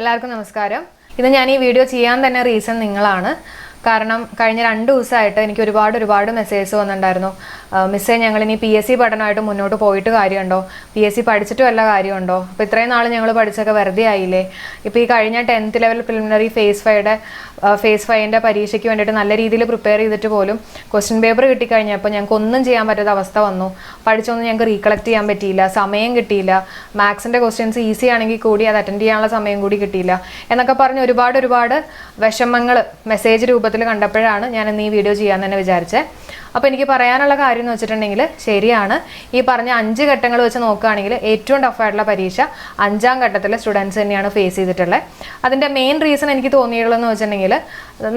എല്ലാവർക്കും നമസ്കാരം. ഇത് ഞാൻ ഈ വീഡിയോ ചെയ്യാൻ തന്നെ റീസൺ നിങ്ങളാണ്. കാരണം കഴിഞ്ഞ രണ്ട് ദിവസമായിട്ട് എനിക്ക് ഒരുപാട് ഒരുപാട് മെസ്സേജസ് വന്നിട്ടുണ്ടായിരുന്നു. മിസ്സേ ഞങ്ങൾ ഇനി പി എസ് സി പഠനമായിട്ട് മുന്നോട്ട് പോയിട്ട് കാര്യമുണ്ടോ? പി എസ് സി പഠിച്ചിട്ട് വല്ല കാര്യമുണ്ടോ? അപ്പോൾ ഇത്രയും നാൾ ഞങ്ങൾ പഠിച്ചൊക്കെ വെറുതെ ആയില്ലേ? ഇപ്പോൾ ഈ കഴിഞ്ഞ ടെൻത്ത് ലെവൽ പ്രിലിമിനറി ഫേസ് ഫൈയുടെ ഫേസ് ഫൈവിന്റെ പരീക്ഷയ്ക്ക് വേണ്ടിയിട്ട് നല്ല രീതിയിൽ പ്രിപ്പയർ ചെയ്തിട്ട് പോലും ക്വസ്റ്റ്യൻ പേപ്പർ കിട്ടിക്കഴിഞ്ഞപ്പോൾ ഞങ്ങൾക്ക് ഒന്നും ചെയ്യാൻ പറ്റാത്ത അവസ്ഥ വന്നു. പഠിച്ചൊന്നും ഞങ്ങൾക്ക് റീകളക്ട് ചെയ്യാൻ പറ്റിയില്ല സമയം കിട്ടിയില്ല. മാത്സിന്റെ ക്വസ്റ്റ്യൻസ് ഈസി ആണെങ്കിൽ കൂടി അത് അറ്റൻഡ് ചെയ്യാനുള്ള സമയം കൂടി കിട്ടിയില്ല. എന്നൊക്കെ പറഞ്ഞ് ഒരുപാട് ഒരുപാട് വിഷമങ്ങൾ മെസ്സേജ് രൂപത്തിൽ കണ്ടപ്പോഴാണ് ഞാൻ ഇന്ന് ഈ വീഡിയോ ചെയ്യാൻ തന്നെ വിചാരിച്ചത് അപ്പോൾ എനിക്ക് പറയാനുള്ള കാര്യം എന്ന് വെച്ചിട്ടുണ്ടെങ്കിൽ ശരിയാണ്. ഈ പറഞ്ഞ അഞ്ച് ഘട്ടങ്ങൾ വെച്ച് നോക്കുകയാണെങ്കിൽ ഏറ്റവും ടഫായിട്ടുള്ള പരീക്ഷ അഞ്ചാം ഘട്ടത്തിലെ സ്റ്റുഡൻസ് തന്നെയാണ് ഫേസ് ചെയ്തിട്ടുള്ളത് അതിന്റെ മെയിൻ റീസൺ എനിക്ക് തോന്നിയിട്ടുള്ളതെന്ന് വെച്ചിട്ടുണ്ടെങ്കിൽ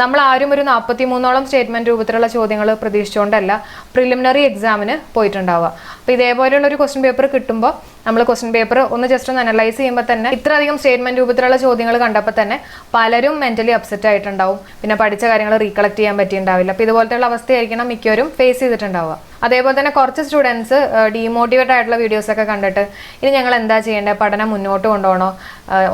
നമ്മൾ ആരും ഒരു നാൽപ്പത്തി മൂന്നോളം സ്റ്റേറ്റ്മെന്റ് രൂപത്തിലുള്ള ചോദ്യങ്ങൾ പ്രതീക്ഷിച്ചുകൊണ്ടല്ല പ്രിലിമിനറി എക്സാമിന് പോയിട്ടുണ്ടാവുക. അപ്പോൾ ഇതേപോലെയുള്ള ഒരു ക്വസ്റ്റ്യൻ പേപ്പർ കിട്ടുമ്പോൾ നമ്മൾ ക്വസ്റ്റ്യൻ പേപ്പർ ഒന്ന് ജസ്റ്റ് ഒന്ന് അനലൈസ് ചെയ്യുമ്പോൾ തന്നെ ഇത്രയധികം സ്റ്റേറ്റ്മെന്റ് രൂപത്തിലുള്ള ചോദ്യങ്ങൾ കണ്ടപ്പോൾ തന്നെ പലരും മെന്റലി അപ്സെറ്റ് ആയിട്ടുണ്ടാവും. പിന്നെ പഠിച്ച കാര്യങ്ങൾ റീകളക്ട് ചെയ്യാൻ പറ്റിയിട്ടുണ്ടാവില്ല. അപ്പോൾ ഇതുപോലത്തെയുള്ള അവസ്ഥയായിരിക്കണം മിക്കവരും ഫേസ് ചെയ്തിട്ടുണ്ടാവുക. അതേപോലെ തന്നെ കുറച്ച് സ്റ്റുഡൻസ് ഡീമോട്ടിവേറ്റ് ആയിട്ടുള്ള വീഡിയോസ് ഒക്കെ കണ്ടിട്ട് ഇനി ഞങ്ങൾ എന്താ ചെയ്യേണ്ടത് പഠനം മുന്നോട്ട് കൊണ്ടുപോകണോ?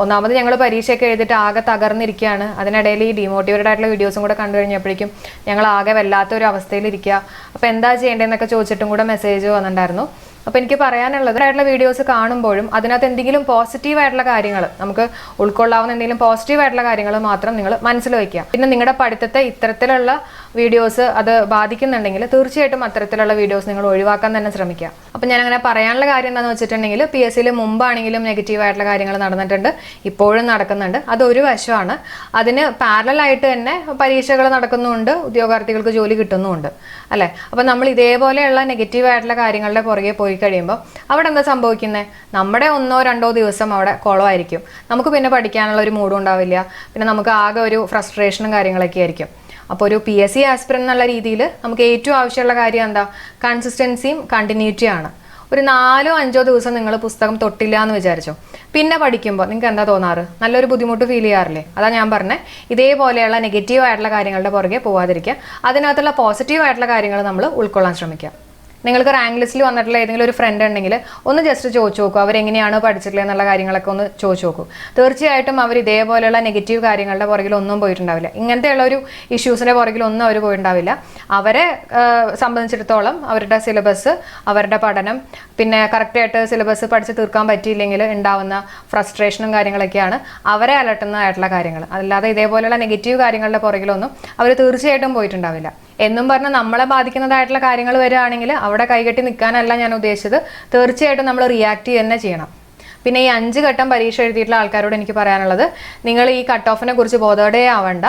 ഒന്നാമത് ഞങ്ങൾ പരീക്ഷയൊക്കെ എഴുതിയിട്ട് ആകെ തകർന്നിരിക്കുകയാണ്. അതിനിടയിൽ ഈ ഡീമോട്ടിവേറ്റ് ആയിട്ടുള്ള വീഡിയോസും കൂടെ കണ്ടു കഴിഞ്ഞപ്പോഴേക്കും ഞങ്ങൾ ആകെ വല്ലാത്തൊരു അവസ്ഥയിലിരിക്കുക അപ്പോൾ എന്താ ചെയ്യേണ്ടതെന്നൊക്കെ ചോദിച്ചിട്ടും കൂടെ മെസ്സേജ് വന്നിട്ടുണ്ടായിരുന്നു. അപ്പോൾ എനിക്ക് പറയാനുള്ളത് ആയിട്ടുള്ള വീഡിയോസ് കാണുമ്പോഴും അതിനകത്ത് എന്തെങ്കിലും പോസിറ്റീവ് ആയിട്ടുള്ള കാര്യങ്ങൾ നമുക്ക് ഉൾക്കൊള്ളാവുന്ന എന്തെങ്കിലും പോസിറ്റീവ് ആയിട്ടുള്ള കാര്യങ്ങൾ മാത്രം നിങ്ങൾ മനസ്സിൽ വയ്ക്കുക. പിന്നെ നിങ്ങളുടെ പഠിത്തത്തെ ഇത്തരത്തിലുള്ള വീഡിയോസ് അത് ബാധിക്കുന്നുണ്ടെങ്കിൽ തീർച്ചയായിട്ടും അത്തരത്തിലുള്ള വീഡിയോസ് നിങ്ങൾ ഒഴിവാക്കാൻ തന്നെ ശ്രമിക്കുക. അപ്പം ഞാൻ അങ്ങനെ പറയാനുള്ള കാര്യം എന്താണെന്ന് വെച്ചിട്ടുണ്ടെങ്കിൽ പി എസ് സിയിൽ മുമ്പാണെങ്കിലും നെഗറ്റീവ് ആയിട്ടുള്ള കാര്യങ്ങൾ നടന്നിട്ടുണ്ട് ഇപ്പോഴും നടക്കുന്നുണ്ട്. അതൊരു വശമാണ്. അതിന് പാരലായിട്ട് തന്നെ പരീക്ഷകൾ നടക്കുന്നുമുണ്ട് ഉദ്യോഗാർത്ഥികൾക്ക് ജോലി കിട്ടുന്നുമുണ്ട് അല്ലേ? അപ്പം നമ്മൾ ഇതേപോലെയുള്ള നെഗറ്റീവ് ആയിട്ടുള്ള കാര്യങ്ങളുടെ പുറകെ പോയി കഴിയുമ്പോൾ അവിടെ എന്താ സംഭവിക്കുന്നത് നമ്മുടെ ഒന്നോ രണ്ടോ ദിവസം അവിടെ കുളമായിരിക്കും. നമുക്ക് പിന്നെ പഠിക്കാനുള്ള ഒരു മൂഡും ഉണ്ടാവില്ല. പിന്നെ നമുക്ക് ആകെ ഒരു ഫ്രസ്ട്രേഷനും കാര്യങ്ങളൊക്കെ ആയിരിക്കും. അപ്പോൾ ഒരു പി എസ് സി ആസ്പിറൻ എന്നുള്ള രീതിയിൽ നമുക്ക് ഏറ്റവും ആവശ്യമുള്ള കാര്യം എന്താ? കൺസിസ്റ്റൻസിയും കണ്ടിന്യൂറ്റിയാണ് ഒരു നാലോ അഞ്ചോ ദിവസം നിങ്ങൾ പുസ്തകം തൊട്ടില്ല എന്ന് വിചാരിച്ചോ. പിന്നെ പഠിക്കുമ്പോൾ നിങ്ങൾക്ക് എന്താ തോന്നാറ്? നല്ലൊരു ബുദ്ധിമുട്ട് ഫീൽ ചെയ്യാറില്ലേ? അതാ ഞാൻ പറഞ്ഞത് ഇതേപോലെയുള്ള നെഗറ്റീവ് ആയിട്ടുള്ള കാര്യങ്ങളുടെ പുറകെ പോവാതിരിക്കുക. അതിനകത്തുള്ള പോസിറ്റീവ് ആയിട്ടുള്ള കാര്യങ്ങൾ നമ്മൾ ഉൾക്കൊള്ളാൻ ശ്രമിക്കുക. നിങ്ങൾക്ക് റാങ്ക് ലിസ്റ്റിൽ വന്നിട്ടുള്ള ഏതെങ്കിലും ഒരു ഫ്രണ്ട് ഉണ്ടെങ്കിൽ ഒന്ന് ജസ്റ്റ് ചോദിച്ചു നോക്കൂ. അവരെങ്ങനെയാണ് പഠിച്ചിട്ടുള്ളത് എന്നുള്ള കാര്യങ്ങളൊക്കെ ഒന്ന് ചോദിച്ചു നോക്കൂ. തീർച്ചയായിട്ടും അവർ ഇതേപോലെയുള്ള നെഗറ്റീവ് കാര്യങ്ങളുടെ പുറകിൽ ഒന്നും പോയിട്ടുണ്ടാവില്ല. ഇങ്ങനത്തെയുള്ള ഒരു ഇഷ്യൂസിന്റെ പുറകിൽ ഒന്നും അവർ പോയിട്ടുണ്ടാവില്ല. അവരെ സംബന്ധിച്ചിടത്തോളം അവരുടെ സിലബസ് അവരുടെ പഠനം പിന്നെ കറക്റ്റായിട്ട് സിലബസ് പഠിച്ച് തീർക്കാൻ പറ്റിയില്ലെങ്കിൽ ഉണ്ടാവുന്ന ഫ്രസ്ട്രേഷനും കാര്യങ്ങളൊക്കെയാണ് അവരെ അലട്ടുന്നതായിട്ടുള്ള കാര്യങ്ങൾ. അല്ലാതെ ഇതേപോലെയുള്ള നെഗറ്റീവ് കാര്യങ്ങളുടെ പുറകിലൊന്നും അവർ തീർച്ചയായിട്ടും പോയിട്ടുണ്ടാവില്ല. എന്നും പറഞ്ഞ് നമ്മളെ ബാധിക്കുന്നതായിട്ടുള്ള കാര്യങ്ങൾ വരികയാണെങ്കിൽ അവിടെ കൈകെട്ടി നിൽക്കാനല്ല ഞാൻ ഉദ്ദേശിച്ചത്. തീർച്ചയായിട്ടും നമ്മൾ റിയാക്ട് തന്നെ ചെയ്യണം. പിന്നെ ഈ അഞ്ച് ഘട്ടം പരീക്ഷ എഴുതിയിട്ടുള്ള ആൾക്കാരോട് എനിക്ക് പറയാനുള്ളത് നിങ്ങൾ ഈ കട്ട് ഓഫിനെ കുറിച്ച് ബോധോടെ ആവണ്ട.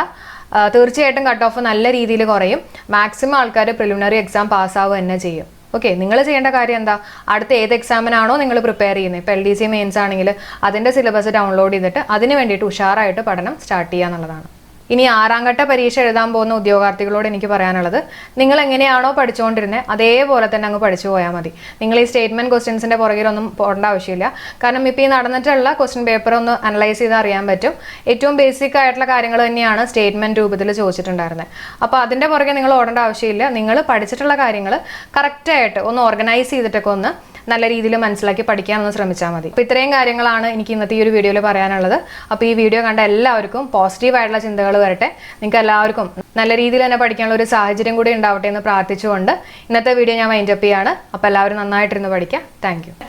തീർച്ചയായിട്ടും കട്ട് ഓഫ് നല്ല രീതിയിൽ കുറയും. മാക്സിമം ആൾക്കാർ പ്രിലിമിനറി എക്സാം പാസ്സാവുക തന്നെ ചെയ്യും. ഓക്കെ നിങ്ങൾ ചെയ്യേണ്ട കാര്യം എന്താ? അടുത്ത ഏത് എക്സാമിനാണോ നിങ്ങൾ പ്രിപ്പയർ ചെയ്യുന്നത്. ഇപ്പോൾ എൽ ഡി സി മെയിൻസ് ആണെങ്കിൽ അതിന്റെ സിലബസ് ഡൗൺലോഡ് ചെയ്തിട്ട് അതിന് വേണ്ടിയിട്ട് ഉഷാറായിട്ട് പഠനം സ്റ്റാർട്ട് ചെയ്യുക എന്നുള്ളതാണ്. ഇനി ആറാം ഘട്ട പരീക്ഷ എഴുതാൻ പോകുന്ന ഉദ്യോഗാർത്ഥികളോട് എനിക്ക് പറയാനുള്ളത് നിങ്ങൾ എങ്ങനെയാണോ പഠിച്ചുകൊണ്ടിരുന്നത് അതേപോലെ തന്നെ അങ്ങ് പഠിച്ചു പോയാൽ മതി. നിങ്ങൾ ഈ സ്റ്റേറ്റ്മെന്റ് ക്വസ്റ്റ്യൻസിന്റെ പുറകിലൊന്നും പോകേണ്ട ആവശ്യമില്ല. കാരണം ഇപ്പോൾ ഈ നടന്നിട്ടുള്ള ക്വസ്റ്റ്യൻ പേപ്പർ ഒന്ന് അനലൈസ് ചെയ്ത് അറിയാൻ പറ്റും. ഏറ്റവും ബേസിക് ആയിട്ടുള്ള കാര്യങ്ങൾ തന്നെയാണ് സ്റ്റേറ്റ്മെന്റ് രൂപത്തിൽ ചോദിച്ചിട്ടുണ്ടായിരുന്നത് അപ്പോൾ അതിന്റെ പുറകെ നിങ്ങൾ ഓടേണ്ട ആവശ്യമില്ല. നിങ്ങൾ പഠിച്ചിട്ടുള്ള കാര്യങ്ങൾ കറക്റ്റായിട്ട് ഒന്ന് ഓർഗനൈസ് ചെയ്തിട്ടൊക്കെ ഒന്ന് നല്ല രീതിയിൽ മനസ്സിലാക്കി പഠിക്കാനൊന്ന് ശ്രമിച്ചാൽ മതി. അപ്പോൾ ഇത്രയും കാര്യങ്ങളാണ് എനിക്ക് ഇന്നത്തെ ഈ ഒരു വീഡിയോയിൽ പറയാനുള്ളത്. അപ്പോൾ ഈ വീഡിയോ കണ്ട എല്ലാവർക്കും പോസിറ്റീവ് ആയിട്ടുള്ള ചിന്തകൾ വരട്ടെ. നിങ്ങൾക്ക് എല്ലാവർക്കും നല്ല രീതിയിൽ തന്നെ പഠിക്കാനുള്ള ഒരു സാഹചര്യം കൂടി ഉണ്ടാവട്ടെ എന്ന് പ്രാർത്ഥിച്ചുകൊണ്ട് ഇന്നത്തെ വീഡിയോ ഞാൻ വൈൻഡപ്പ് ചെയ്യാണ്. അപ്പോൾ എല്ലാവരും നന്നായിട്ടിരുന്ന് പഠിക്കാം. താങ്ക്